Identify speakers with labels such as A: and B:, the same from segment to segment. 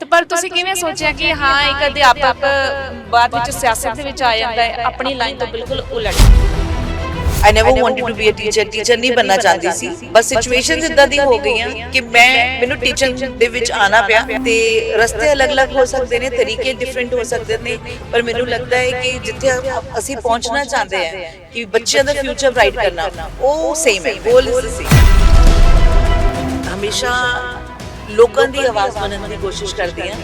A: ਤੇ ਪਰ ਤੁਸੀਂ ਕਿਵੇਂ ਸੋਚਿਆ ਕਿ ਹਾਂ ਇੱਕ ਅਧਿਆਪਕ ਬਾਅਦ ਵਿੱਚ ਸਿਆਸਤ ਦੇ ਵਿੱਚ ਆ ਜਾਂਦਾ ਹੈ ਆਪਣੀ ਲਾਈਨ ਤੋਂ ਬਿਲਕੁਲ ਉਲਟ।
B: I never wanted to be a teacher teacher ਨਹੀਂ ਬਣਨਾ ਚਾਹੁੰਦੀ ਸੀ। ਬਸ ਸਿਚੁਏਸ਼ਨਸ ਇਦਾਂ ਦੀ ਹੋ ਗਈਆਂ ਕਿ ਮੈਂ ਮੈਨੂੰ ਟੀਚਿੰਗ ਦੇ ਵਿੱਚ ਆਣਾ ਪਿਆ ਤੇ ਰਸਤੇ ਅਲੱਗ-ਅਲੱਗ ਹੋ ਸਕਦੇ ਨੇ ਤਰੀਕੇ ਡਿਫਰੈਂਟ ਹੋ ਸਕਦੇ ਨੇ। ਪਰ ਮੈਨੂੰ ਲੱਗਦਾ ਹੈ ਕਿ ਜਿੱਥੇ ਅਸੀਂ ਪਹੁੰਚਣਾ ਚਾਹੁੰਦੇ ਹਾਂ ਕਿ ਬੱਚਿਆਂ ਦਾ ਫਿਊਚਰ ਬ੍ਰਾਈਟ ਕਰਨਾ ਉਹ ਸੇਮ ਹੈ ਗੋਲ ਇਜ਼ ਦ ਸੇਮ ਹਮੇਸ਼ਾ ਲੋਕਾਂ ਦੀ ਆਵਾਜ਼ ਬਣਨ ਦੀ ਕੋਸ਼ਿਸ਼ ਕਰਦੀ ਹਾਂ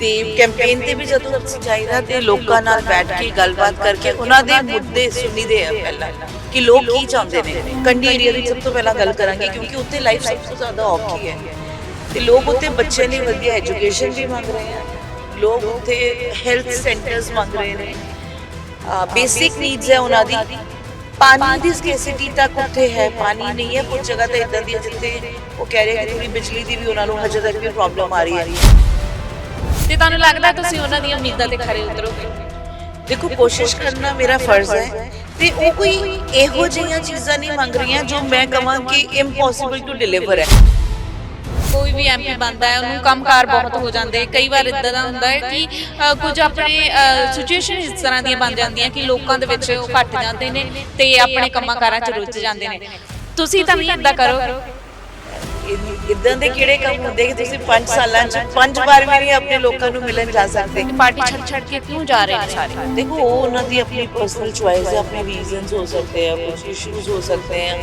B: ਤੇ ਕੈਂਪੇਨ ਤੇ ਵੀ ਜਦੋਂ ਅਸੀਂ ਜਾਈਦਾ ਤੇ ਲੋਕਾਂ ਨਾਲ ਬੈਠ ਕੇ ਗੱਲਬਾਤ ਕਰਕੇ ਉਹਨਾਂ ਦੇ ਮੁੱਦੇ ਸੁਣੀਦੇ ਆ ਪਹਿਲਾਂ ਕਿ ਲੋਕ ਕੀ ਚਾਹੁੰਦੇ ਨੇ। ਕੰਡੀ ਏਰੀਆ ਦੀ ਸਭ ਤੋਂ ਪਹਿਲਾਂ ਗੱਲ ਕਰਾਂਗੇ ਕਿਉਂਕਿ ਉੱਥੇ ਲਾਈਫ ਸਭ ਤੋਂ ਜ਼ਿਆਦਾ ਔਖੀ ਹੈ ਤੇ ਲੋਕ ਉੱਥੇ ਬੱਚਿਆਂ ਲਈ ਵਧੀਆ ਐਜੂਕੇਸ਼ਨ ਵੀ ਮੰਗ ਰਹੇ ਆ। ਲੋਕ ਉੱਥੇ ਹੈਲਥ ਸੈਂਟਰਸ ਮੰਗ ਰਹੇ ਨੇ। ਬੇਸਿਕ ਨੀਡਸ ਹੈ ਉਹਨਾਂ ਦੀ। ਪਾਣੀ ਦੀ ਸਕੇਸਿਟੀ ਤੱਕ ਉੱਥੇ ਹੈ ਪਾਣੀ ਨਹੀਂ ਹੈ ਕੁਝ ਜਗ੍ਹਾ ਤੇ ਇਦਾਂ ਦੀ ਹੈ ਜਿੱਥੇ ਉਹ ਕਹਿ ਰਹੇ ਕਿ ਥੋੜੀ ਬਿਜਲੀ ਦੀ ਵੀ ਉਹਨਾਂ ਨੂੰ ਹਜੇ ਤੱਕ ਵੀ ਪ੍ਰੋਬਲਮ ਆ ਰਹੀ ਹੈ।
A: ਤੇ ਤੁਹਾਨੂੰ ਲੱਗਦਾ ਤੁਸੀਂ ਉਹਨਾਂ ਦੀਆਂ ਉਮੀਦਾਂ ਤੇ ਖਰੇ ਉਤਰੋਗੇ?
B: ਦੇਖੋ ਕੋਸ਼ਿਸ਼ ਕਰਨਾ ਮੇਰਾ ਫਰਜ਼ ਹੈ ਤੇ ਉਹ ਕੋਈ ਇਹੋ ਜਿਹੀਆਂ ਚੀਜ਼ਾਂ ਨਹੀਂ ਮੰਗ ਰਹੀਆਂ ਜੋ ਮੈਂ ਕਹਾਂ ਕਿ ਇੰਪੋਸੀਬਲ ਟੂ ਡਿਲੀਵਰ ਹੈ।
A: ਕੋਈ ਵੀ ਐਮਪੀ ਬਣਦਾ ਹੈ ਉਹਨੂੰ ਕੰਮਕਾਰ ਬਹੁਤ ਹੋ ਜਾਂਦੇ ਕਈ ਵਾਰ ਇਦਾਂ ਦਾ ਹੁੰਦਾ ਹੈ ਕਿ ਅ, ਕੁਝ ਆਪਣੇ ਸਿਚੁਏਸ਼ਨ ਇਸ ਤਰ੍ਹਾਂ ਦੀਆਂ ਬਣ ਜਾਂਦੀਆਂ ਕਿ ਲੋਕਾਂ ਦੇ ਵਿੱਚ ਉਹ ਘਟ ਜਾਂਦੇ ਨੇ ਤੇ ਆਪਣੇ ਕੰਮਾਂ ਕਾਰਾਂ 'ਚ ਰੁੱਝ ਜਾਂਦੇ ਨੇ। ਤੁਸੀਂ ਤਾਂ ਵੀ ਇਦਾਂ ਕਰੋ।
B: ਇਦਾਂ ਦੇ ਕਿਹੜੇ ਕੰਮ ਹੁੰਦੇ ਕਿ ਤੁਸੀਂ 5 ਸਾਲਾਂ ਚ ਪੰਜ ਵਾਰ ਵੀ ਨਹੀਂ ਆਪਣੇ ਲੋਕਾਂ ਨੂੰ ਮਿਲਣ ਜਾ ਸਕਦੇ?
A: ਪਾਰਟੀ ਛੱਡ ਛੱਡ ਕੇ ਕਿਉਂ ਜਾ ਰਹੇ ਨੇ ਸਾਰੇ?
B: ਦੇਖੋ ਉਹ ਉਹਨਾਂ ਦੀ ਆਪਣੀ ਪਰਸਨਲ ਚੁਆਇਸ ਹੈ ਆਪਣੇ ਰੀਜ਼ਨਸ ਹੋ ਸਕਦੇ ਆ ਕੁਝ ਇਸ਼ੂਜ਼ ਹੋ ਸਕਦੇ ਆ।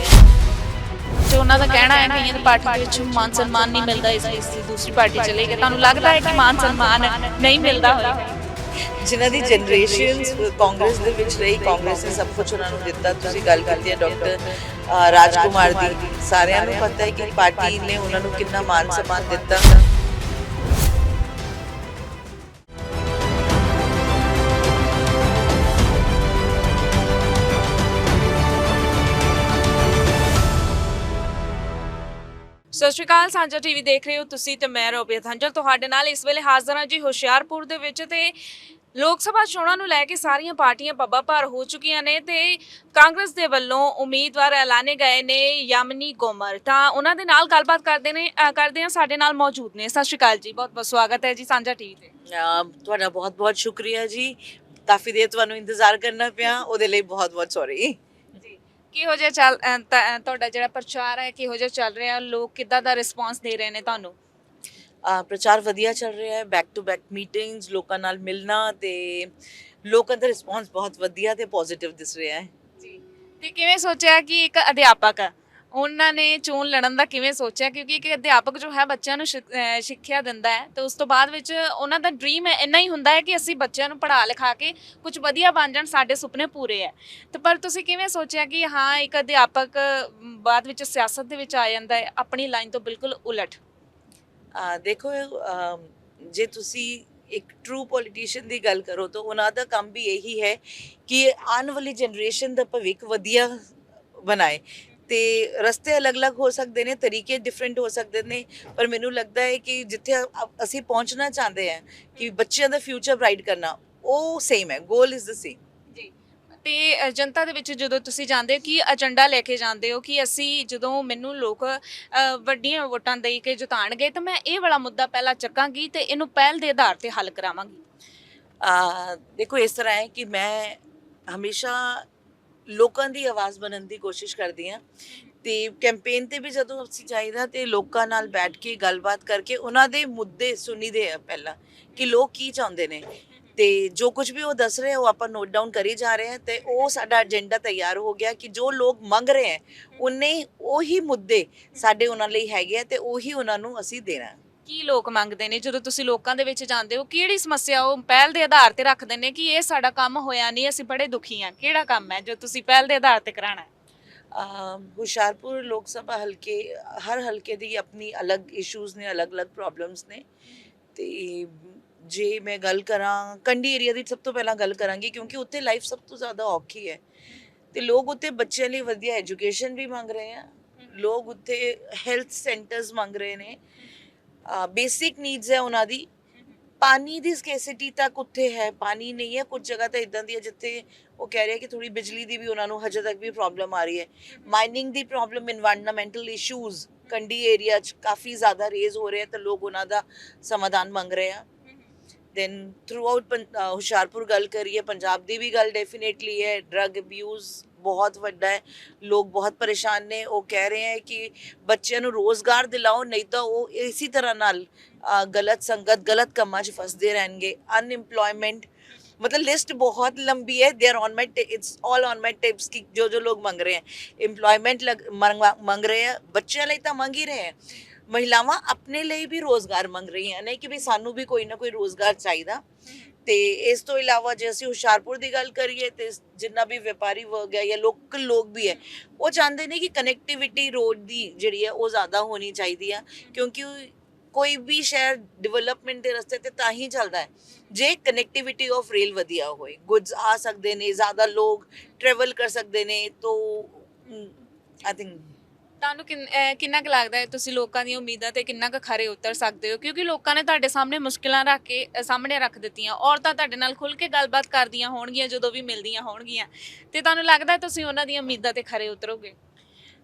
A: ਤੇ ਉਹਨਾਂ ਦਾ ਕਹਿਣਾ ਹੈ ਕਿ ਇਹ ਪਾਰਟੀ ਵਿੱਚ ਮਾਨ ਸਨਮਾਨ ਨਹੀਂ ਮਿਲਦਾ ਇਸ ਲਈ ਅਸੀਂ ਦੂਸਰੀ ਪਾਰਟੀ ਚਲੇ ਗਏ ਤੁਹਾਨੂੰ ਲੱਗਦਾ ਹੈ ਕਿ ਮਾਨ ਸਨਮਾਨ ਨਹੀਂ ਮਿਲਦਾ ਹੋਇਆ
B: ਜਿਨ੍ਹਾਂ ਦੀ ਜਨਰੇਸ਼ਨਸ ਕਾਂਗਰਸ ਦੇ ਵਿੱਚ ਰਹੀ, ਕਾਂਗਰਸ ਨੇ ਸਭ ਕੁਝ ਉਹਨਾਂ ਨੂੰ ਦਿੱਤਾ। ਤੁਸੀਂ ਗੱਲ ਕਰਦੇ ਆ ਡਾਕਟਰ ਰਾਜਕੁਮਾਰ ਦੀ। ਸਾਰਿਆਂ ਨੂੰ ਪਤਾ ਹੈ ਕਿ ਪਾਰਟੀ ਨੇ ਉਹਨਾਂ ਨੂੰ ਕਿੰਨਾ ਮਾਨ ਸਨਮਾਨ ਦਿੱਤਾ।
A: ਸਤਿ ਸ਼੍ਰੀ ਅਕਾਲ ਸਾਂਝਾ ਟੀਵੀ ਦੇਖ ਰਹੇ ਹੋ ਤੁਸੀਂ ਤੇ ਮੈਂ ਰੋਬੀਆ ਹੰਜਲ ਤੁਹਾਡੇ ਨਾਲ ਇਸ ਵੇਲੇ ਹਾਜ਼ਰ ਹਾਂ ਜੀ ਹੁਸ਼ਿਆਰਪੁਰ ਦੇ ਵਿੱਚ ਤੇ ਲੋਕ ਸਭਾ ਚੋਣਾਂ ਨੂੰ ਲੈ ਕੇ ਸਾਰੀਆਂ ਪਾਰਟੀਆਂ ਪੱਬਾਂ ਭਾਰ ਹੋ ਚੁੱਕੀਆਂ ਨੇ ਤੇ ਕਾਂਗਰਸ ਦੇ ਵੱਲੋਂ ਉਮੀਦਵਾਰ ਐਲਾਨੇ ਗਏ ਨੇ ਯਮਨੀ ਗੋਮਰ। ਤਾਂ ਉਹਨਾਂ ਦੇ ਨਾਲ ਗੱਲਬਾਤ ਕਰਦੇ ਨੇ ਅ, ਕਰਦੇ ਹਾਂ ਸਾਡੇ ਨਾਲ ਮੌਜੂਦ ਨੇ। ਸਤਿ ਸ਼੍ਰੀ ਅਕਾਲ ਜੀ ਬਹੁਤ ਬਹੁਤ ਸਵਾਗਤ ਹੈ ਜੀ ਸਾਂਝਾ ਟੀਵੀ ਤੇ।
B: ਅਹ ਤੁਹਾਡਾ ਬਹੁਤ ਬਹੁਤ ਸ਼ੁਕਰੀਆ ਜੀ। ਕਾਫੀ ਦੇਰ ਤੁਹਾਨੂੰ ਇੰਤਜ਼ਾਰ ਕਰਨਾ ਪਿਆ ਉਹਦੇ ਲਈ ਬਹੁਤ ਬਹੁਤ ਸੌਰੀ
A: ਕਿਹੋ ਜਿਹਾ ਚੱਲ ਤ- ਤੁਹਾਡਾ ਜਿਹੜਾ ਪ੍ਰਚਾਰ ਹੈ ਕਿਹੋ ਜਿਹਾ ਚੱਲ ਰਿਹਾ? ਲੋਕ ਕਿੱਦਾਂ ਦਾ ਰਿਸਪਾਂਸ ਦੇ ਰਹੇ ਨੇ ਤੁਹਾਨੂੰ?
B: ਪ੍ਰਚਾਰ ਵਧੀਆ ਚੱਲ ਰਿਹਾ ਹੈ ਬੈਕ ਟੂ ਬੈਕ ਮੀਟਿੰਗਸ ਲੋਕਾਂ ਨਾਲ ਮਿਲਣਾ ਤੇ ਲੋਕਾਂ ਦਾ ਰਿਸਪੌਂਸ ਬਹੁਤ ਵਧੀਆ ਤੇ ਪੋਜ਼ਿਟਿਵ ਦਿਸ ਰਿਹਾ ਹੈ।
A: ਜੀ। ਤੇ ਕਿਵੇਂ ਸੋਚਿਆ ਕਿ ਇੱਕ ਅਧਿਆਪਕ ਆ, ਉਹਨਾਂ ਨੇ ਚੋਣ ਲੜਨ ਦਾ ਕਿਵੇਂ ਸੋਚਿਆ? ਕਿਉਂਕਿ ਇੱਕ ਅਧਿਆਪਕ ਜੋ ਹੈ ਬੱਚਿਆਂ ਨੂੰ ਸਿਖ- ਅਹ ਸਿੱਖਿਆ ਦਿੰਦਾ ਹੈ ਤੇ ਉਸ ਤੋਂ ਬਾਅਦ ਵਿੱਚ ਉਹਨਾਂ ਦਾ ਡ੍ਰੀਮ ਇੰਨਾ ਹੀ ਹੁੰਦਾ ਹੈ ਕਿ ਅਸੀਂ ਬੱਚਿਆਂ ਨੂੰ ਪੜ੍ਹਾ ਲਿਖਾ ਕੇ ਕੁਝ ਵਧੀਆ ਬਣ ਜਾਣ ਸਾਡੇ ਸੁਪਨੇ ਪੂਰੇ ਹੈ। ਤੇ ਪਰ ਤੁਸੀਂ ਕਿਵੇਂ ਸੋਚਿਆ ਕਿ ਹਾਂ ਇੱਕ ਅਧਿਆਪਕ ਮ, ਬਾਅਦ ਵਿੱਚ ਸਿਆਸਤ ਦੇ ਵਿੱਚ ਆ ਜਾਂਦਾ ਹੈ ਆਪਣੀ ਲਾਈਨ ਤੋਂ ਬਿਲਕੁਲ ਉਲਟ?
B: ਅਹ ਦੇਖੋ ਅਮ, ਜੇ ਤੁਸੀਂ ਇੱਕ ਟਰੂ ਪੋਲੀਟੀਸ਼ੀਅਨ ਦੀ ਗੱਲ ਕਰੋ ਤਾਂ ਉਹਨਾਂ ਦਾ ਕੰਮ ਵੀ ਇਹੀ ਹੈ ਕਿ ਆਉਣ ਵਾਲੀ ਜਨਰੇਸ਼ਨ ਦਾ ਭਵਿੱਖ ਵਧੀਆ ਬਣਾਏ। ਤੇ ਰਸਤੇ ਅਲੱਗ-ਅਲੱਗ ਹੋ ਸਕਦੇ ਨੇ ਤਰੀਕੇ ਡਿਫਰੈਂਟ ਹੋ ਸਕਦੇ ਨੇ ਪਰ ਮੈਨੂੰ ਲੱਗਦਾ ਹੈ ਕਿ ਜਿੱਥੇ ਅ- ਅਸੀਂ ਪਹੁੰਚਣਾ ਚਾਹੁੰਦੇ ਹਾਂ ਕਿ ਬੱਚਿਆਂ ਦਾ ਫਿਊਚਰ ਬ੍ਰਾਈਟ ਕਰਨਾ ਉਹ ਸੇਮ ਹੈ ਗੋਲ ਇਜ਼ ਦ ਸੇਮ
A: ਜੀ ਤੇ ਅ, ਜਨਤਾ ਦੇ ਵਿੱਚ ਜਦੋਂ ਤੁਸੀਂ ਜਾਂਦੇ ਹੋ ਕੀ ਏਜੰਡਾ ਲੈ ਕੇ ਜਾਂਦੇ ਹੋ ਕਿ ਅਸੀਂ ਜਦੋਂ ਮੈਨੂੰ ਲੋਕ ਅ, ਵੱਡੀਆਂ ਵੋਟਾਂ ਦੇ ਕੇ ਜਿਤਾਣਗੇ ਤਾਂ ਮੈਂ ਇਹ ਵਾਲਾ ਮੁੱਦਾ ਪਹਿਲਾਂ ਚੱਕਾਂਗੀ ਤੇ ਇਹਨੂੰ ਪਹਿਲ ਦੇ ਆਧਾਰ ਤੇ ਹੱਲ ਕਰਾਵਾਂਗੀ।
B: ਆ ਦੇਖੋ ਇਸ ਤਰ੍ਹਾਂ ਹੈ ਕਿ ਮੈਂ ਹਮੇਸ਼ਾ ਲੋਕਾਂ ਦੀ ਆਵਾਜ਼ ਬਣਨ ਦੀ ਕੋਸ਼ਿਸ਼ ਕਰਦੀ ਹਾਂ। ਤੇ ਕੈਂਪੇਨ ਤੇ ਵੀ ਜਦੋਂ ਅਸੀਂ ਜਾਈਦਾ ਤੇ ਲੋਕਾਂ ਨਾਲ ਬੈਠ ਕੇ ਗੱਲਬਾਤ ਕਰਕੇ ਉਹਨਾਂ ਦੇ ਮੁੱਦੇ ਸੁਣੀਦੇ ਆ ਪਹਿਲਾਂ ਕਿ ਲੋਕ ਕੀ ਚਾਹੁੰਦੇ ਨੇ। ਤੇ ਜੋ ਕੁਝ ਵੀ ਉਹ ਦੱਸ ਰਹੇ ਉਹ ਆਪਾਂ ਨੋਟ ਡਾਊਨ ਕਰੀ ਜਾ ਰਹੇ ਹਾਂ ਤੇ ਉਹ ਸਾਡਾ ਏਜੰਡਾ ਤਿਆਰ ਹੋ ਗਿਆ ਕਿ ਜੋ ਲੋਕ ਮੰਗ ਰਹੇ ਹੈ ਉਹਨੇ ਉਹੀ ਮੁੱਦੇ ਸਾਡੇ ਉਹਨਾਂ ਲਈ ਹੈਗੇ ਆ ਤੇ ਉਹੀ ਉਹਨਾਂ ਨੂੰ ਅਸੀਂ ਦੇਣਾ।
A: ਕੀ ਲੋਕ ਮੰਗਦੇ ਨੇ? ਜਦੋਂ ਤੁਸੀਂ ਲੋਕਾਂ ਦੇ ਵਿੱਚ ਜਾਂਦੇ ਹੋ ਕਿਹੜੀ ਸਮੱਸਿਆ ਉਹ ਪਹਿਲ ਦੇ ਆਧਾਰ ਤੇ ਰੱਖਦੇ ਨੇ ਕਿ ਇਹ ਸਾਡਾ ਕੰਮ ਹੋਇਆ ਨਹੀਂ ਅਸੀਂ ਬੜੇ ਦੁਖੀ ਹਾਂ। ਕਿਹੜਾ ਕੰਮ ਹੈ ਜੋ ਤੁਸੀਂ ਪਹਿਲ ਦੇ ਆਧਾਰ ਤੇ ਕਰਾਣਾ ਹੈ?
B: ਹੁਸ਼ਿਆਰਪੁਰ ਲੋਕ ਸਭਾ ਹਲਕੇ ਹਰ ਹਲਕੇ ਦੀ ਆਪਣੀ ਅਲੱਗ ਇਸ਼ੂਜ਼ ਨੇ ਅਲੱਗ-ਅਲੱਗ ਪ੍ਰੋਬਲਮਸ ਨੇ। ਤੇ ਜੇ ਮੈਂ ਗੱਲ ਕਰਾਂ ਕੰਡੀ ਏਰੀਆ ਦੀ ਸਭ ਤੋਂ ਪਹਿਲਾਂ ਗੱਲ ਕਰਾਂਗੀ ਕਿਉਂਕਿ ਉੱਥੇ ਲਾਈਫ ਸਭ ਤੋਂ ਜ਼ਿਆਦਾ ਔਖੀ ਹੈ। ਤੇ ਲੋਕ ਉੱਥੇ ਬੱਚਿਆਂ ਲਈ ਵਧੀਆ ਐਜੂਕੇਸ਼ਨ ਵੀ ਮੰਗ ਰਹੇ ਆ। ਲੋਕ ਉੱਥੇ ਹੈਲਥ ਸੈਂਟਰਸ ਮੰਗ ਰਹੇ ਨੇ। ਬੇਸਿਕ ਨੀਡਸ ਹੈ ਉਹਨਾਂ ਦੀ। ਪਾਣੀ ਦੀ ਸਕੈਸਿਟੀ ਤੱਕ ਉੱਥੇ ਹੈ। ਪਾਣੀ ਨਹੀਂ ਹੈ, ਕੁਝ ਜਗ੍ਹਾ ਤਾਂ ਇਦਾਂ ਦੀ ਹੈ ਜਿੱਥੇ ਉਹ ਕਹਿ ਰਿਹਾ ਕਿ ਥੋੜੀ ਬਿਜਲੀ ਦੀ ਵੀ ਉਹਨਾਂ ਨੂੰ ਹਜੇ ਤੱਕ ਵੀ ਪ੍ਰੋਬਲਮ ਆ ਰਹੀ ਹੈ। ਮਾਈਨਿੰਗ ਦੀ problem environmental issues Kandi area 'ਚ ਕਾਫੀ ਜ਼ਿਆਦਾ ਰੇਜ਼ ਹੋ ਰਹੇ ਤਾਂ ਲੋਕ ਉਹਨਾਂ ਦਾ ਸਮਾਧਾਨ ਮੰਗ ਰਹੇ ਆ। ਦੈਨ ਥਰੂ ਆਊਟ ਹੁਸ਼ਿਆਰਪੁਰ ਗੱਲ ਕਰੀਏ, ਪੰਜਾਬ ਦੀ ਵੀ ਗੱਲ ਡੈਫੀਨੇਟਲੀ ਹੈ। ਡਰੱਗ ਅਬਿਊਜ਼ ਬਹੁਤ ਵੱਡਾ ਹੈ ਲੋਕ ਬਹੁਤ ਪਰੇਸ਼ਾਨ ਨੇ ਉਹ ਕਹਿ ਰਹੇ ਹੈ ਕਿ ਬੱਚਿਆਂ ਨੂੰ ਰੋਜ਼ਗਾਰ ਦਿਲਾਓ ਨਹੀਂ ਤਾਂ ਉਹ ਇਸੇ ਤਰ੍ਹਾਂ ਨਾਲ ਅ, ਗਲਤ ਸੰਗਤ ਗਲਤ ਕੰਮਾਂ 'ਚ ਫਸਦੇ ਰਹਿਣਗੇ ਅਨਇੰਪਲੋਇਮੈਂਟ मतलब लिस्ट बहुत लंबी है they are on my it's all on my tips की जो जो लोग मंग रहे हैं एम्प्लॉयमेंट लग ਮੰਗਵਾ- ਮੰਗ ਰਹੇ ਆ ਬੱਚਿਆਂ ਲਈ ਤਾਂ ਮੰਗ ਹੀ ਰਹੇ ਆ ਮਹਿਲਾਵਾਂ ਆਪਣੇ ਲਈ ਵੀ ਰੋਜ਼ਗਾਰ ਮੰਗ ਰਹੀਆਂ ਨਹੀਂ ਕਿ ਵੀ ਸਾਨੂੰ ਵੀ ਕੋਈ ਨਾ ਕੋਈ ਰੋਜ਼ਗਾਰ ਚਾਹੀਦਾ ਤੇ ਇਸ ਤੋਂ ਇਲਾਵਾ ਜੇ ਅਸੀਂ ਹੁਸ਼ਿਆਰਪੁਰ ਦੀ ਗੱਲ ਕਰੀਏ ਤੇ ਜਿੰਨਾ ਵੀ ਵਪਾਰੀ ਵਰਗ ਹੈ ਜਾਂ ਲੋਕਲ ਲੋਕ ਵੀ ਹੈ, ਉਹ ਚਾਹੁੰਦੇ ਨੇ ਕਿ ਕਨੈਕਟੀਵਿਟੀ ਰੋਡ ਦੀ ਜਿਹੜੀ ਹੈ ਉਹ ਜ਼ਿਆਦਾ ਹੋਣੀ ਚਾਹੀਦੀ ਆ, ਕਿਉਂਕਿ ਕੋਈ ਵੀ ਸ਼ਹਿਰ ਡਿਵੈਲਪਮੈਂਟ ਦੇ ਰਸਤੇ ਤੇ ਤਾਂ ਹੀ ਚੱਲਦਾ ਹੈ। ਜੇ ਕਨੈਕਟੀਵਿਟੀ ਆਫ ਰੇਲ ਵਧੀਆ ਹੋਏ ਗੁੱਡਸ ਆ ਸਕਦੇ ਨੇ, ਜ਼ਿਆਦਾ ਲੋਕ ਟਰੈਵਲ ਕਰ ਸਕਦੇ ਨੇ, ਤੋਂ ਆਈ ਥਿੰਕ
A: ਤੁਹਾਨੂੰ ਕਿੰਨ- ਅਹ, ਕਿੰਨਾ ਕੁ ਲੱਗਦਾ ਹੈ? ਤੁਸੀਂ ਲੋਕਾਂ ਦੀਆਂ ਉਮੀਦਾਂ ਤੇ ਕਿੰਨਾ ਕੁ ਖਰੇ ਉਤਰ ਸਕਦੇ ਹੋ? ਕਿਉਂਕਿ ਲੋਕਾਂ ਨੇ ਤੁਹਾਡੇ ਸਾਹਮਣੇ ਮੁਸ਼ਕਿਲਾਂ ਰੱਖ ਕੇ, ਅਹ, ਸਾਹਮਣੇ ਰੱਖ ਦਿੱਤੀਆਂ। ਔਰਤਾਂ ਤੁਹਾਡੇ ਨਾਲ ਖੁੱਲ ਕੇ ਗੱਲਬਾਤ ਕਰਦੀਆਂ ਹੋਣਗੀਆਂ, ਜਦੋਂ ਵੀ ਮਿਲਦੀਆਂ ਹੋਣਗੀਆਂ। ਤੇ ਤੁਹਾਨੂੰ ਲੱਗਦਾ ਹੈ ਤੁਸੀਂ ਉਹਨਾਂ ਦੀਆਂ ਉਮੀਦਾਂ ਤੇ ਖਰੇ ਉਤਰੋਗੇ?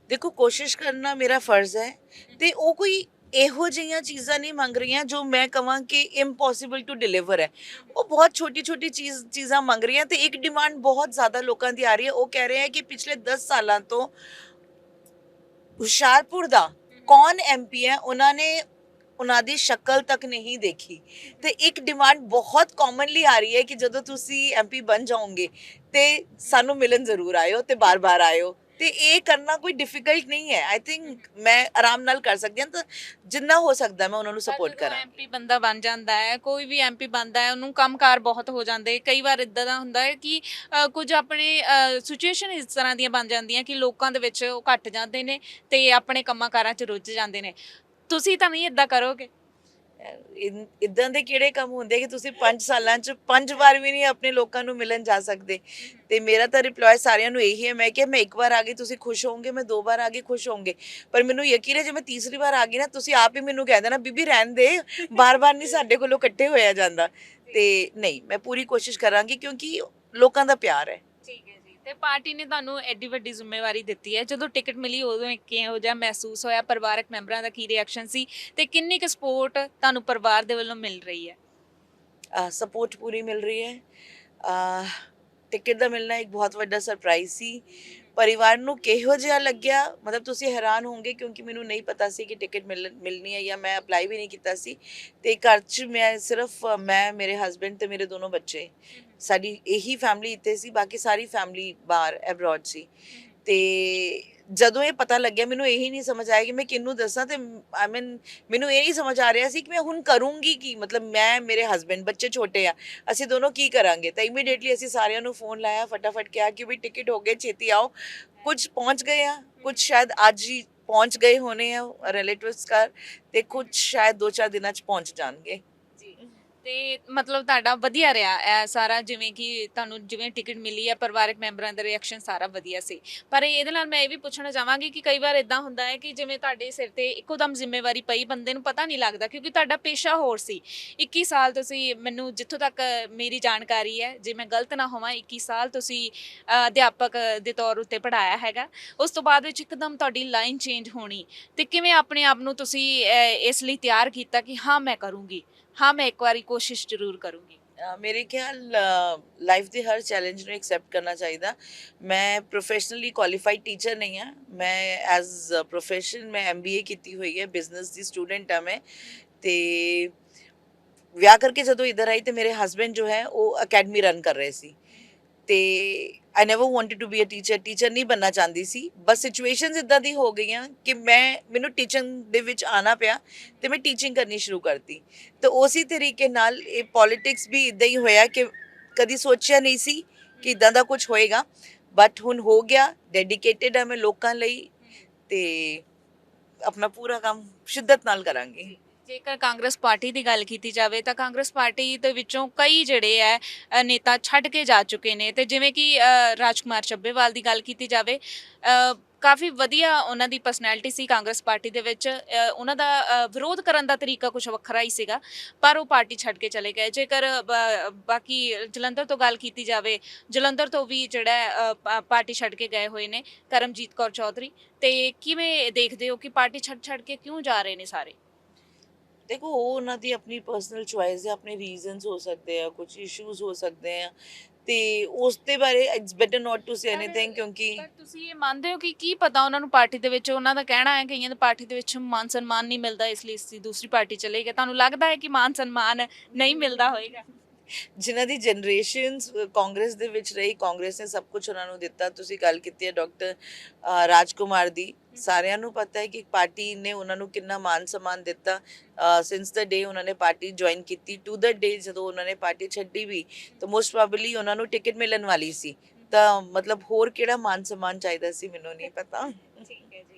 B: ਦੇਖੋ, ਕੋਸ਼ਿਸ਼ ਕਰਨਾ ਮੇਰਾ ਫਰਜ਼ ਹੈ। ਤੇ ਉਹ ਕੋਈ ਇਹੋ ਜਿਹੀਆਂ ਚੀਜ਼ਾਂ ਨਹੀਂ ਮੰਗ ਰਹੀਆਂ ਜੋ ਮੈਂ ਕਹਾਂ ਕਿ ਇੰਪੋਸੀਬਲ ਟੂ ਡਿਲੀਵਰ ਹੈ। ਉਹ ਬਹੁਤ ਛੋਟੀ ਛੋਟੀ ਚੀਜ਼, ਚੀਜ਼ਾਂ ਮੰਗ ਰਹੀਆਂ ਤੇ ਇੱਕ ਡਿਮਾਂਡ ਬਹੁਤ ਜ਼ਿਆਦਾ ਲੋਕਾਂ ਦੀ ਆ ਰਹੀ ਹੈ। ਉਹ ਕਹਿ ਰਹੇ ਹੈ ਕਿ ਪਿਛਲੇ 10 ਸਾਲਾਂ ਤੋਂ ਹੁਸ਼ਿਆਰਪੁਰ ਦਾ ਕੌਣ ਐਮਪੀ ਹੈ, ਉਹਨਾਂ ਨੇ ਉਹਨਾਂ ਦੀ ਸ਼ਕਲ ਤੱਕ ਨਹੀਂ ਦੇਖੀ। ਤੇ ਇੱਕ ਡਿਮਾਂਡ ਬਹੁਤ ਕਾਮਨਲੀ ਆ ਰਹੀ ਹੈ ਕਿ ਜਦੋਂ ਤੁਸੀਂ ਐਮਪੀ ਬਣ ਜਾਓਗੇ ਤੇ ਸਾਨੂੰ ਮਿਲਣ ਜ਼ਰੂਰ ਆਇਓ ਤੇ ਬਾਰ-ਬਾਰ ਆਇਓ। ਤੇ ਇਹ ਕਰਨਾ ਕੋਈ ਡਿਫਿਕਲਟ ਨਹੀਂ ਹੈ। ਆਈ ਥਿੰਕ ਮੈਂ ਆਰਾਮ ਨਾਲ ਕਰ ਸਕਦੀ ਹਾਂ ਤਾਂ ਜਿੰਨਾ ਹੋ ਸਕਦਾ ਮੈਂ ਉਹਨਾਂ ਨੂੰ ਸਪੋਰਟ ਕਰਾਂ।
A: ਐਮਪੀ ਬੰਦਾ ਬਣ ਜਾਂਦਾ ਹੈ ਕੋਈ ਵੀ ਐਮਪੀ ਬਣਦਾ ਹੈ ਉਹਨੂੰ ਕੰਮਕਾਰ ਬਹੁਤ ਹੋ ਜਾਂਦੇ ਕਈ ਵਾਰ ਇਦਾਂ ਦਾ ਹੁੰਦਾ ਹੈ ਕਿ ਕੁਝ ਆਪਣੇ ਸਿਚੁਏਸ਼ਨ ਇਸ ਤਰ੍ਹਾਂ ਦੀਆਂ ਬਣ ਜਾਂਦੀਆਂ ਕਿ ਲੋਕਾਂ ਦੇ ਵਿੱਚ ਉਹ ਘਟ ਜਾਂਦੇ ਨੇ ਤੇ ਆਪਣੇ ਕੰਮਾਂ ਕਾਰਾਂ 'ਚ ਰੁੱਝ ਜਾਂਦੇ ਨੇ। ਤੁਸੀਂ ਤਾਂ ਨਹੀਂ ਇਦਾਂ ਕਰੋਗੇ?
B: ਇਦਾਂ ਦੇ ਕਿਹੜੇ ਕੰਮ ਹੁੰਦੇ ਕਿ ਤੁਸੀਂ 5 ਸਾਲਾਂ ਚ ਪੰਜ ਵਾਰ ਵੀ ਨਹੀਂ ਆਪਣੇ ਲੋਕਾਂ ਨੂੰ ਮਿਲਣ ਜਾ ਸਕਦੇ? ਤੇ ਮੇਰਾ ਤਾਂ ਰਿਪਲਾਈ ਸਾਰਿਆਂ ਨੂੰ ਇਹੀ ਹੈ, ਮੈਂ ਕਿ ਮੈਂ ਇੱਕ ਵਾਰ ਆ ਗਈ, ਤੁਸੀਂ ਖੁਸ਼ ਹੋਵੋਗੇ, ਮੈਂ ਦੋ ਵਾਰ ਆ ਗਈ, ਖੁਸ਼ ਹੋਵੋਗੇ। ਪਰ ਮੈਨੂੰ ਯਕੀਨ ਹੈ, ਜੇ ਮੈਂ ਤੀਸਰੀ ਵਾਰ ਆ ਗਈ ਨਾ, ਤੁਸੀਂ ਆਪ ਹੀ ਮੈਨੂੰ ਕਹਿ ਦੇਣਾ, ਬੀਬੀ ਰਹਿਣ ਦੇ ਬਾਰ-ਬਾਰ ਨਹੀਂ ਸਾਡੇ ਕੋਲੋਂ ਇਕੱਠੇ ਹੋਇਆ ਜਾਂਦਾ। ਤੇ ਨਹੀਂ, ਮੈਂ ਪੂਰੀ ਕੋਸ਼ਿਸ਼ ਕਰਾਂਗੀ ਕਿਉਂਕਿ ਲੋਕਾਂ ਦਾ ਪਿਆਰ ਹੈ।
A: ਠੀਕ ਹੈ ਤੇ ਪਾਰਟੀ ਨੇ ਤੁਹਾਨੂੰ ਐਡੀ ਵੱਡੀ ਜ਼ਿੰਮੇਵਾਰੀ ਦਿੱਤੀ ਹੈ। ਜਦੋਂ ਟਿਕਟ ਮਿਲੀ ਉਦੋਂ ਕਿਹੋ ਜਿਹਾ ਮਹਿਸੂਸ ਹੋਇਆ। ਪਰਿਵਾਰਕ ਮੈਂਬਰਾਂ ਦਾ ਕੀ ਰਿਐਕਸ਼ਨ ਸੀ ਤੇ ਕਿੰਨੀ ਕੁ ਸਪੋਰਟ ਤੁਹਾਨੂੰ ਪਰਿਵਾਰ ਦੇ ਵੱਲੋਂ ਮਿਲ ਰਹੀ ਹੈ?
B: ਸਪੋਰਟ ਪੂਰੀ ਮਿਲ ਰਹੀ ਹੈ। ਟਿਕਟ ਦਾ ਮਿਲਣਾ ਇੱਕ ਬਹੁਤ ਵੱਡਾ ਸਰਪ੍ਰਾਈਜ਼ ਸੀ। ਪਰਿਵਾਰ ਨੂੰ ਕਿਹੋ ਜਿਹਾ ਲੱਗਿਆ? ਮਤਲਬ ਤੁਸੀਂ ਹੈਰਾਨ ਹੋਵੋਗੇ ਕਿਉਂਕਿ ਮੈਨੂੰ ਨਹੀਂ ਪਤਾ ਸੀ ਕਿ ਟਿਕਟ ਮਿਲ ਮਿਲਣੀ ਹੈ ਜਾਂ ਮੈਂ ਅਪਲਾਈ ਵੀ ਨਹੀਂ ਕੀਤਾ ਸੀ। ਤੇ ਘਰ 'ਚ ਮੈਂ ਸਿਰਫ ਮੈਂ, ਮੇਰੇ ਹਸਬੰਡ ਤੇ ਮੇਰੇ ਦੋਨੋਂ ਬੱਚੇ। ਸਾਡੀ ਇਹੀ ਫੈਮਿਲੀ ਇੱਥੇ ਸੀ, ਬਾਕੀ ਸਾਰੀ ਫੈਮਿਲੀ ਬਾਹਰ ਅਬਰੋਡ ਸੀ। ਤੇ ਜਦੋਂ ਇਹ ਪਤਾ ਲੱਗਿਆ, ਮੈਨੂੰ ਇਹੀ ਨਹੀਂ ਸਮਝ ਆਇਆ ਕਿ ਮੈਂ ਕਿਹਨੂੰ ਦੱਸਾਂ ਤੇ ਆਈ ਮੀਨ ਮੈਨੂੰ ਇਹ ਨਹੀਂ ਸਮਝ ਆ ਰਿਹਾ ਸੀ ਕਿ ਮੈਂ ਹੁਣ ਕਰੂੰਗੀ ਕੀ? ਮਤਲਬ ਮੈਂ, ਮੇਰੇ ਹਸਬੰਡ ਬੱਚੇ ਛੋਟੇ ਆ, ਅਸੀਂ ਦੋਨੋਂ ਕੀ ਕਰਾਂਗੇ? ਤਾਂ ਇਮੀਡੀਏਟਲੀ ਅਸੀਂ ਸਾਰਿਆਂ ਨੂੰ ਫੋਨ ਲਾਇਆ, ਫਟਾਫਟ ਕਿਹਾ ਕਿ ਵੀ ਟਿਕਟ ਹੋ ਗਏ, ਛੇਤੀ ਆਓ। ਕੁਝ ਪਹੁੰਚ ਗਏ ਆ, ਕੁਝ ਸ਼ਾਇਦ ਅੱਜ ਹੀ ਪਹੁੰਚ ਗਏ ਹੋਣੇ ਆ ਰਿਲੇਟਿਵਸ ਘਰ ਤੇ ਕੁਝ ਸ਼ਾਇਦ 2-4 ਦਿਨਾਂ ਚ ਪਹੁੰਚ ਜਾਣਗੇ।
A: ਤੇ ਮਤਲਬ ਤੁਹਾਡਾ ਵਧੀਆ ਰਿਹਾ ਇਹ ਸਾਰਾ, ਜਿਵੇਂ ਕਿ ਤੁਹਾਨੂੰ ਜਿਵੇਂ ਟਿਕਟ ਮਿਲੀ ਹੈ ਪਰਿਵਾਰਕ ਮੈਂਬਰਾਂ ਦਾ ਰਿਐਕਸ਼ਨ ਸਾਰਾ ਵਧੀਆ ਸੀ। ਪਰ ਇਹਦੇ ਨਾਲ ਮੈਂ ਇਹ ਵੀ ਪੁੱਛਣਾ ਚਾਹਾਂਗੀ ਕਿ ਕਈ ਵਾਰ ਇਦਾਂ ਹੁੰਦਾ ਹੈ ਕਿ ਜਿਵੇਂ ਤੁਹਾਡੇ ਸਿਰ ਤੇ ਇੱਕੋ ਦਮ ਜ਼ਿੰਮੇਵਾਰੀ ਪਈ ਬੰਦੇ ਨੂੰ ਪਤਾ ਨਹੀਂ ਲੱਗਦਾ, ਕਿਉਂਕਿ ਤੁਹਾਡਾ ਪੇਸ਼ਾ ਹੋਰ ਸੀ। 21 ਸਾਲ ਤੁਸੀਂ ਮੈਨੂੰ ਜਿੱਥੋਂ ਤੱਕ ਮੇਰੀ ਜਾਣਕਾਰੀ ਹੈ ਜੇ ਮੈਂ ਗਲਤ ਨਾ ਹੋਵਾਂ 21 ਸਾਲ ਤੁਸੀਂ ਅਧਿਆਪਕ ਦੇ ਤੌਰ ਉੱਤੇ ਪੜਾਇਆ ਹੈਗਾ, ਉਸ ਤੋਂ ਬਾਅਦ ਵਿੱਚ ਇੱਕਦਮ ਤੁਹਾਡੀ ਲਾਈਨ ਚੇਂਜ ਹੋਣੀ। ਤੇ ਕਿਵੇਂ ਆਪਣੇ ਆਪ ਨੂੰ ਤੁਸੀਂ ਇਸ ਲਈ ਤਿਆਰ ਕੀਤਾ ਕਿ ਹਾਂ, ਮੈਂ ਕਰੂੰਗੀ? ਹਾਂ, ਮੈਂ ਇੱਕ ਵਾਰੀ ਕੋਸ਼ਿਸ਼ ਜ਼ਰੂਰ ਕਰੂੰਗੀ।
B: ਮੇਰੇ ਖਿਆਲ ਲਾਈਫ ਦੇ ਹਰ ਚੈਲੰਜ ਨੂੰ ਐਕਸੈਪਟ ਕਰਨਾ ਚਾਹੀਦਾ। ਮੈਂ ਪ੍ਰੋਫੈਸ਼ਨਲੀ ਕੁਆਲੀਫਾਈਡ ਟੀਚਰ ਨਹੀਂ ਹਾਂ। ਮੈਂ ਐਜ਼ ਪ੍ਰੋਫੈਸ਼ਨ ਮੈਂ ਐਮਬੀਏ ਕੀਤੀ ਹੋਈ ਹੈ। ਬਿਜ਼ਨਸ ਦੀ ਸਟੂਡੈਂਟ ਹਾਂ ਮੈਂ। ਤੇ ਵਿਆਹ ਕਰਕੇ ਜਦੋਂ ਇੱਧਰ ਆਈ ਤੇ ਮੇਰੇ ਹਸਬੰਡ ਜੋ ਹੈ, ਉਹ ਅਕੈਡਮੀ ਰਨ ਕਰ ਰਹੇ ਸੀ। ਤੇ I never wanted to be a teacher teacher ਨਹੀਂ ਬੰਨਾ ਚਾਹੁੰਦੀ ਸੀ। ਬਸ ਸਿਚੁਏਸ਼ਨਸ ਇਦਾਂ ਦੀ ਹੋ ਗਈਆਂ ਕਿ ਮੈਂ, ਮੈਨੂੰ ਟੀਚਿੰਗ ਦੇ ਵਿੱਚ ਆਣਾ ਪਿਆ ਤੇ ਮੈਂ ਟੀਚਿੰਗ ਕਰਨੀ ਸ਼ੁਰੂ ਕਰਤੀ। ਤੇ ਉਸੇ ਤਰੀਕੇ ਨਾਲ ਇਹ ਪੋਲਿਟਿਕਸ ਵੀ ਇਦਾਂ ਹੀ ਹੋਇਆ ਕਿ ਕਦੀ ਸੋਚਿਆ ਨਹੀਂ ਸੀ ਕਿ ਇਦਾਂ ਦਾ ਕੁਝ ਹੋਏਗਾ। ਬਟ ਹੁਣ ਹੋ ਗਿਆ। ਡੈਡੀਕੇਟਿਡ ਆ ਮੈਂ ਲੋਕਾਂ ਲਈ ਤੇ ਆਪਣਾ ਪੂਰਾ ਕੰਮ ਸ਼ਿੱਦਤ ਨਾਲ ਕਰਾਂਗੀ।
A: ਜੇਕਰ ਕਾਂਗਰਸ ਪਾਰਟੀ ਦੀ ਗੱਲ ਕੀਤੀ ਜਾਵੇ ਤਾਂ ਕਾਂਗਰਸ ਪਾਰਟੀ ਦੇ ਵਿੱਚੋਂ ਕਈ ਜਿਹੜੇ ਹੈ ਨੇਤਾ ਛੱਡ ਕੇ ਜਾ ਚੁੱਕੇ ਨੇ। ਤੇ ਜਿਵੇਂ ਕਿ ਅ, ਰਾਜਕੁਮਾਰ ਚੱਬੇਵਾਲ ਦੀ ਗੱਲ ਕੀਤੀ ਜਾਵੇ ਕਾਫੀ ਵਧੀਆ ਉਹਨਾਂ ਦੀ ਪਰਸਨੈਲਿਟੀ ਸੀ ਕਾਂਗਰਸ ਪਾਰਟੀ ਦੇ ਵਿੱਚ। ਉਹਨਾਂ ਦਾ ਵਿਰੋਧ ਕਰਨ ਦਾ ਤਰੀਕਾ ਕੁਝ ਵੱਖਰਾ ਹੀ ਸੀਗਾ ਪਰ ਉਹ ਪਾਰਟੀ ਛੱਡ ਕੇ ਚਲੇ ਗਏ। ਜੇਕਰ ਬਾਕੀ ਜਲੰਧਰ ਤੋਂ ਗੱਲ ਕੀਤੀ ਜਾਵੇ ਜਲੰਧਰ ਤੋਂ ਵੀ ਜਿਹੜਾ ਪਾਰਟੀ ਛੱਡ ਕੇ ਗਏ ਹੋਏ ਨੇ ਕਰਮਜੀਤ ਕੌਰ ਚੌਧਰੀ। ਤੇ ਕਿਵੇਂ ਦੇਖਦੇ ਹੋ ਕਿ ਪਾਰਟੀ ਛੱਡ ਛੱਡ ਕੇ ਕਿਉਂ ਜਾ ਰਹੇ ਨੇ ਸਾਰੇ?
B: ਦੇਖੋ ਉਹ ਉਹਨਾਂ ਦੀ ਆਪਣੀ ਪਰਸਨਲ ਚੁਆਇਸ ਹੈ ਆਪਣੇ ਰੀਜ਼ਨਸ ਹੋ ਸਕਦੇ ਆ ਕੁਝ ਇਸ਼ੂਜ਼ ਹੋ ਸਕਦੇ ਆ ਤੇ ਉਸ ਦੇ ਬਾਰੇ it's better not to say anything ਕਿਉਂਕਿ
A: ਪਰ ਤੁਸੀਂ ਇਹ ਮੰਨਦੇ ਹੋ ਕਿ ਕੀ ਪਤਾ ਉਹਨਾਂ ਨੂੰ ਪਾਰਟੀ ਦੇ ਵਿੱਚ ਉਹਨਾਂ ਦਾ ਕਹਿਣਾ ਹੈ ਕਿ ਕਈਆਂ ਦੀ ਪਾਰਟੀ ਦੇ ਵਿੱਚ ਮਾਨ ਸਨਮਾਨ ਨਹੀਂ ਮਿਲਦਾ ਇਸ ਲਈ ਅਸੀਂ ਦੂਸਰੀ ਪਾਰਟੀ ਚਲੇ ਗਏ ਤੁਹਾਨੂੰ ਲੱਗਦਾ ਹੈ ਕਿ ਮਾਨ ਸਨਮਾਨ ਨਹੀਂ ਮਿਲਦਾ ਹੋਏਗਾ?
B: ਜਿਨ੍ਹਾਂ ਦੀ ਜਨਰੇਸ਼ਨਸ ਕਾਂਗਰਸ ਦੇ ਵਿੱਚ ਰਹੀ ਕਾਂਗਰਸ ਨੇ ਸਭ ਕੁਝ ਉਹਨਾਂ ਨੂੰ ਦਿੱਤਾ। ਤੁਸੀਂ ਗੱਲ ਕੀਤੀ ਹੈ ਡਾਕਟਰ ਰਾਜਕੁਮਾਰ ਦੀ। ਸਾਰਿਆਂ ਨੂੰ ਪਤਾ ਹੈ ਕਿ ਪਾਰਟੀ ਨੇ ਉਹਨਾਂ ਨੂੰ ਕਿੰਨਾ ਮਾਨ ਸਨਮਾਨ ਦਿੱਤਾ। ਸਿੰਸ ਦਾ ਡੇ ਉਹਨਾਂ ਨੇ ਪਾਰਟੀ ਜੁਆਇਨ ਕੀਤੀ। ਟੂ ਦਾ ਡੇ ਜਦੋਂ ਉਹਨਾਂ ਨੇ ਪਾਰਟੀ ਛੱਡੀ ਵੀ ਤਾਂ ਮੋਸਟ ਪ੍ਰੋਬਬਲੀ ਉਹਨਾਂ ਨੂੰ ਟਿਕਟ ਮਿਲਣ ਵਾਲੀ ਸੀ। ਤਾਂ ਮਤਲਬ ਹੋਰ ਕਿਹੜਾ ਮਾਨ ਸਨਮਾਨ ਚਾਹੀਦਾ ਸੀ ਮੈਨੂੰ ਨਹੀਂ ਪਤਾ।
A: ਠੀਕ ਹੈ ਜੀ।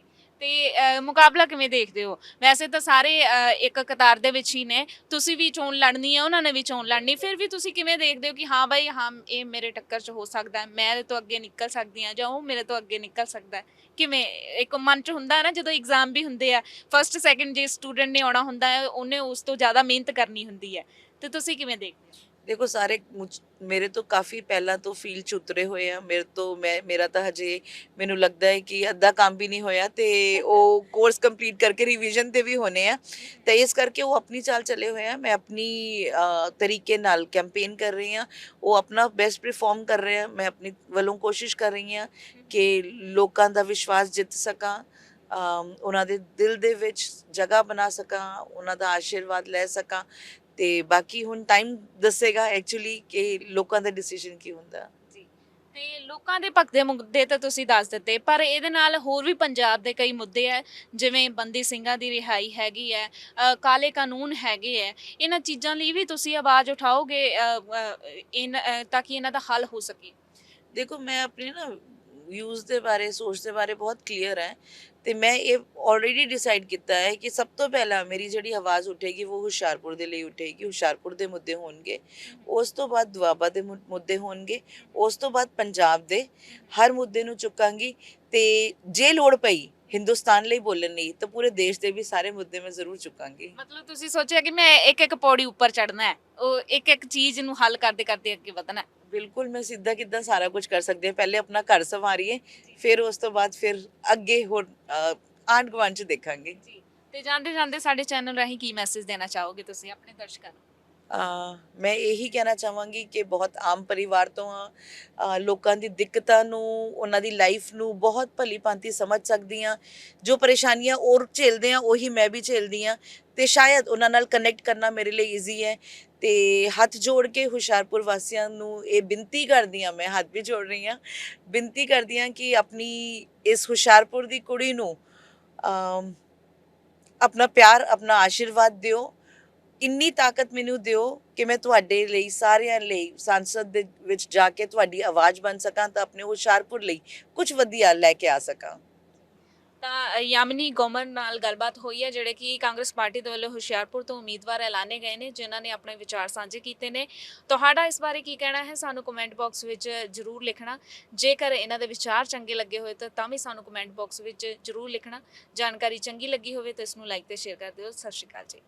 A: ਤੇ ਅ, ਮੁਕਾਬਲਾ ਕਿਵੇਂ ਦੇਖਦੇ ਹੋ? ਵੈਸੇ ਤਾਂ ਸਾਰੇ ਅ, ਇੱਕ ਕਤਾਰ ਦੇ ਵਿੱਚ ਹੀ ਨੇ। ਤੁਸੀਂ ਵੀ ਚੋਣ ਲੜਨੀ ਹੈ ਉਹਨਾਂ ਨੇ ਵੀ ਚੋਣ ਲੜਨੀ। ਫਿਰ ਵੀ ਤੁਸੀਂ ਕਿਵੇਂ ਦੇਖਦੇ ਹੋ ਕਿ ਹਾਂ ਬਾਈ ਹਾਂ ਇਹ ਮੇਰੇ ਟੱਕਰ 'ਚ ਹੋ ਸਕਦਾ ਹੈ। ਮੈਂ ਇਹਦੇ ਤੋਂ ਅੱਗੇ ਨਿਕਲ ਸਕਦੀ ਹਾਂ ਜਾਂ ਉਹ ਮੇਰੇ ਤੋਂ ਅੱਗੇ ਨਿਕਲ ਸਕਦਾ ਹੈ। ਕਿਵੇਂ? ਇੱਕ ਮਨ 'ਚ ਹੁੰਦਾ ਨਾ ਜਦੋਂ ਐਗਜ਼ਾਮ ਵੀ ਹੁੰਦੇ ਆ ਫਸਟ ਸੈਕਿੰਡ ਜੇ ਸਟੂਡੈਂਟ ਨੇ ਆਉਣਾ ਹੁੰਦਾ ਹੈ ਉਹਨੇ ਉਸ ਤੋਂ ਜ਼ਿਆਦਾ ਮਿਹਨਤ ਕਰਨੀ ਹੁੰਦੀ ਹੈ। ਤੇ ਤੁਸੀਂ ਕਿਵੇਂ ਦੇਖਦੇ ਹੋ?
B: ਦੇਖੋ ਸਾਰੇ ਮੇਰੇ ਤੋਂ ਕਾਫੀ ਪਹਿਲਾਂ ਤੋਂ ਫੀਲ ਚ ਉਤਰੇ ਹੋਏ ਆ। ਮੇਰੇ ਤੋਂ ਮੈਂ, ਮੇਰਾ ਤਾਂ ਹਜੇ ਮੈਨੂੰ ਲੱਗਦਾ ਹੈ ਕਿ ਅੱਧਾ ਕੰਮ ਵੀ ਨਹੀਂ ਹੋਇਆ ਤੇ ਉਹ ਕੋਰਸ ਕੰਪਲੀਟ ਕਰਕੇ ਰਿਵੀਜ਼ਨ ਤੇ ਵੀ ਹੋਣੇ ਆ। ਤੇ ਇਸ ਕਰਕੇ ਉਹ ਆਪਣੀ ਚਾਲ ਚੱਲੇ ਹੋਏ ਆ। ਮੈਂ ਆਪਣੀ ਤਰੀਕੇ ਨਾਲ ਕੈਂਪੇਨ ਕਰ ਰਹੀ ਆ। ਉਹ ਆਪਣਾ ਬੈਸਟ ਪਰਫਾਰਮ ਕਰ ਰਹੇ ਆ। ਮੈਂ ਆਪਣੀ ਵੱਲੋਂ ਕੋਸ਼ਿਸ਼ ਕਰ ਰਹੀ ਆ ਕਿ ਲੋਕਾਂ ਦਾ ਵਿਸ਼ਵਾਸ ਜਿੱਤ ਸਕਾਂ। ਉਹਨਾਂ ਦੇ ਦਿਲ ਦੇ ਵਿੱਚ ਜਗ੍ਹਾ ਬਣਾ ਸਕਾਂ। ਉਹਨਾਂ ਦਾ ਆਸ਼ੀਰਵਾਦ ਲੈ ਸਕਾਂ। ਤੇ ਬਾਕੀ ਹੁਣ ਟਾਈਮ ਦੱਸੇਗਾ ਐਕਚੁਅਲੀ ਕਿ ਲੋਕਾਂ ਦਾ ਡਿਸੀਜਨ ਕੀ ਹੁੰਦਾ।
A: ਤੇ ਲੋਕਾਂ ਦੇ ਪੱਖ ਦੇ ਮੁੱਦੇ ਤਾਂ ਤੁਸੀਂ ਦੱਸ ਦਿੱਤੇ ਪਰ ਇਹਦੇ ਨਾਲ ਹੋਰ ਵੀ ਪੰਜਾਬ ਦੇ ਕਈ ਮੁੱਦੇ ਹੈ ਜਿਵੇਂ ਬੰਦੀ ਸਿੰਘਾਂ ਦੀ ਰਿਹਾਈ ਹੈਗੀ ਹੈ ਅ, ਕਾਲੇ ਕਾਨੂੰਨ ਹੈਗੇ ਹੈ ਇਹਨਾਂ ਚੀਜ਼ਾਂ ਲਈ ਵੀ ਤੁਸੀਂ ਆਵਾਜ਼ ਉਠਾਓਗੇ ਅ, ਅ, ਇਨ ਅ, ਤਾਂ ਕਿ ਇਹਨਾਂ ਦਾ ਹੱਲ ਹੋ ਸਕੇ।
B: ਦੇਖੋ ਮੈਂ ਆਪਣੇ ਨਾ ਵਿਊਜ਼ ਦੇ ਬਾਰੇ ਸੋਚ ਦੇ ਬਾਰੇ ਬਹੁਤ ਕਲੀਅਰ ਹੈ ਤੇ ਮੈਂ ਇਹ ਆਲਰੇਡੀ ਡਿਸਾਈਡ ਕੀਤਾ ਹੈ ਕਿ ਸਭ ਤੋਂ ਪਹਿਲਾਂ ਮੇਰੀ ਜਿਹੜੀ ਆਵਾਜ਼ ਉੱਠੇਗੀ ਉਹ ਹੁਸ਼ਿਆਰਪੁਰ ਦੇ ਲਈ ਉੱਠੇਗੀ। ਹੁਸ਼ਿਆਰਪੁਰ ਦੇ ਮੁੱਦੇ ਹੋਣਗੇ, ਉਸ ਤੋਂ ਬਾਅਦ ਦੁਆਬਾ ਦੇ ਮੁੱਦੇ ਹੋਣਗੇ, ਉਸ ਤੋਂ ਬਾਅਦ ਪੰਜਾਬ ਦੇ ਹਰ ਮੁੱਦੇ ਨੂੰ ਚੁੱਕਾਂਗੀ ਤੇ ਜੇ ਲੋੜ ਪਈ ਹਿੰਦੁਸਤਾਨ ਲਈ ਬੋਲਣ ਲਈ ਤਾਂ ਪੂਰੇ ਦੇਸ਼ ਦੇ ਵੀ ਸਾਰੇ ਮੁੱਦੇ ਮੈਂ ਜ਼ਰੂਰ ਚੁੱਕਾਂਗੀ।
A: ਮਤਲਬ ਤੁਸੀਂ ਸੋਚਿਆ ਕਿ ਮੈਂ ਇੱਕ ਇੱਕ ਪੌੜੀ ਉੱਪਰ ਚੜਨਾ ਹੈ ਉਹ ਇੱਕ ਇੱਕ ਚੀਜ਼ ਨੂੰ ਹੱਲ ਕਰਦੇ ਕਰਦੇ ਅੱਗੇ ਵਧਣਾ
B: ਬਿਲਕੁਲ ਮੈਂ ਸਿੱਧਾ ਕਿੱਦਾਂ ਸਾਰਾ ਕੁਝ ਕਰ ਸਕਦੀ ਹਾਂ। ਪਹਿਲੇ ਆਪਣਾ ਘਰ ਸੰਵਾਰੀਏ ਫਿਰ ਉਸ ਤੋਂ ਬਾਅਦ ਫਿਰ ਅੱਗੇ ਹੋਰ ਆਂਢ ਗੁਆਂਢ ਚ ਦੇਖਾਂਗੇ।
A: ਜੀ ਤੇ ਜਾਂਦੇ ਜਾਂਦੇ ਸਾਡੇ ਚੈਨਲ ਰਾਹੀਂ ਕੀ ਮੈਸੇਜ ਦੇਣਾ ਚਾਹੋਗੇ ਤੁਸੀਂ ਆਪਣੇ ਦਰਸ਼ਕਾਂ ਨੂੰ?
B: ਮੈਂ ਇਹੀ ਕਹਿਣਾ ਚਾਹਾਂਗੀ ਕਿ ਬਹੁਤ ਆਮ ਪਰਿਵਾਰ ਤੋਂ ਹਾਂ ਲੋਕਾਂ ਦੀ ਦਿੱਕਤਾਂ ਨੂੰ, ਉਹਨਾਂ ਦੀ ਲਾਈਫ ਨੂੰ ਬਹੁਤ ਭਲੀ ਭਾਂਤੀ ਸਮਝ ਸਕਦੀ ਹਾਂ ਜੋ ਪਰੇਸ਼ਾਨੀਆਂ ਉਹ ਝੇਲਦੇ ਆ, ਉਹੀ ਮੈਂ ਵੀ ਝੇਲਦੀ ਹਾਂ ਤੇ ਸ਼ਾਇਦ ਉਹਨਾਂ ਨਾਲ ਕਨੈਕਟ ਕਰਨਾ ਮੇਰੇ ਲਈ ਈਜ਼ੀ ਹੈ। ਤੇ ਹੱਥ ਜੋੜ ਕੇ ਹੁਸ਼ਿਆਰਪੁਰ ਵਾਸੀਆਂ ਨੂੰ ਇਹ ਬੇਨਤੀ ਕਰਦੀ ਹਾਂ ਮੈਂ ਹੱਥ ਵੀ ਜੋੜ ਰਹੀ ਹਾਂ ਬੇਨਤੀ ਕਰਦੀ ਹਾਂ ਕਿ ਆਪਣੀ ਇਸ ਹੁਸ਼ਿਆਰਪੁਰ ਦੀ ਕੁੜੀ ਨੂੰ ਆਪਣਾ ਪਿਆਰ, ਆਪਣਾ ਆਸ਼ੀਰਵਾਦ ਦਿਓ। ਇੰਨੀ ਤਾਕਤ ਮੈਨੂੰ ਦਿਓ ਕਿ ਮੈਂ ਤੁਹਾਡੇ ਲਈ, ਸਾਰਿਆਂ ਲਈ, ਸੰਸਦ ਦੇ ਵਿੱਚ ਜਾ ਕੇ ਤੁਹਾਡੀ ਆਵਾਜ਼ ਬਣ ਸਕਾਂ ਤਾਂ ਆਪਣੇ ਹੁਸ਼ਿਆਰਪੁਰ ਲਈ ਕੁਝ ਵਧੀਆ ਲੈ ਕੇ ਆ ਸਕਾਂ।
A: ਤਾਂ ਯਾਮਨੀ ਗੋਮਰ ਨਾਲ ਗੱਲਬਾਤ ਹੋਈ ਹੈ, ਜਿਹੜੇ ਕਿ ਕਾਂਗਰਸ ਪਾਰਟੀ ਦੇ ਵੱਲੋਂ ਹੁਸ਼ਿਆਰਪੁਰ ਤੋਂ ਉਮੀਦਵਾਰ ਐਲਾਨੇ ਗਏ ਨੇ, ਜਿਨ੍ਹਾਂ ਨੇ ਆਪਣੇ ਵਿਚਾਰ ਸਾਂਝੇ ਕੀਤੇ ਨੇ। ਤੁਹਾਡਾ ਇਸ ਬਾਰੇ ਕੀ ਕਹਿਣਾ ਹੈ? ਸਾਨੂੰ ਕਮੈਂਟ ਬਾਕਸ ਵਿੱਚ ਜਰੂਰ ਲਿਖਣਾ। ਜੇਕਰ ਇਹਨਾਂ ਦੇ ਵਿਚਾਰ ਚੰਗੇ ਲੱਗੇ ਹੋਏ ਤਾਂ ਤਾਂ ਵੀ ਸਾਨੂੰ ਕਮੈਂਟ ਬਾਕਸ ਵਿੱਚ ਜਰੂਰ ਲਿਖਣਾ। ਜਾਣਕਾਰੀ ਚੰਗੀ ਲੱਗੀ ਹੋਵੇ ਤਾਂ ਇਸ ਨੂੰ ਲਾਈਕ ਤੇ ਸ਼ੇਅਰ ਕਰ ਦਿਓ। ਸਤਿ ਸ਼੍ਰੀ ਅਕਾਲ ਜੀ।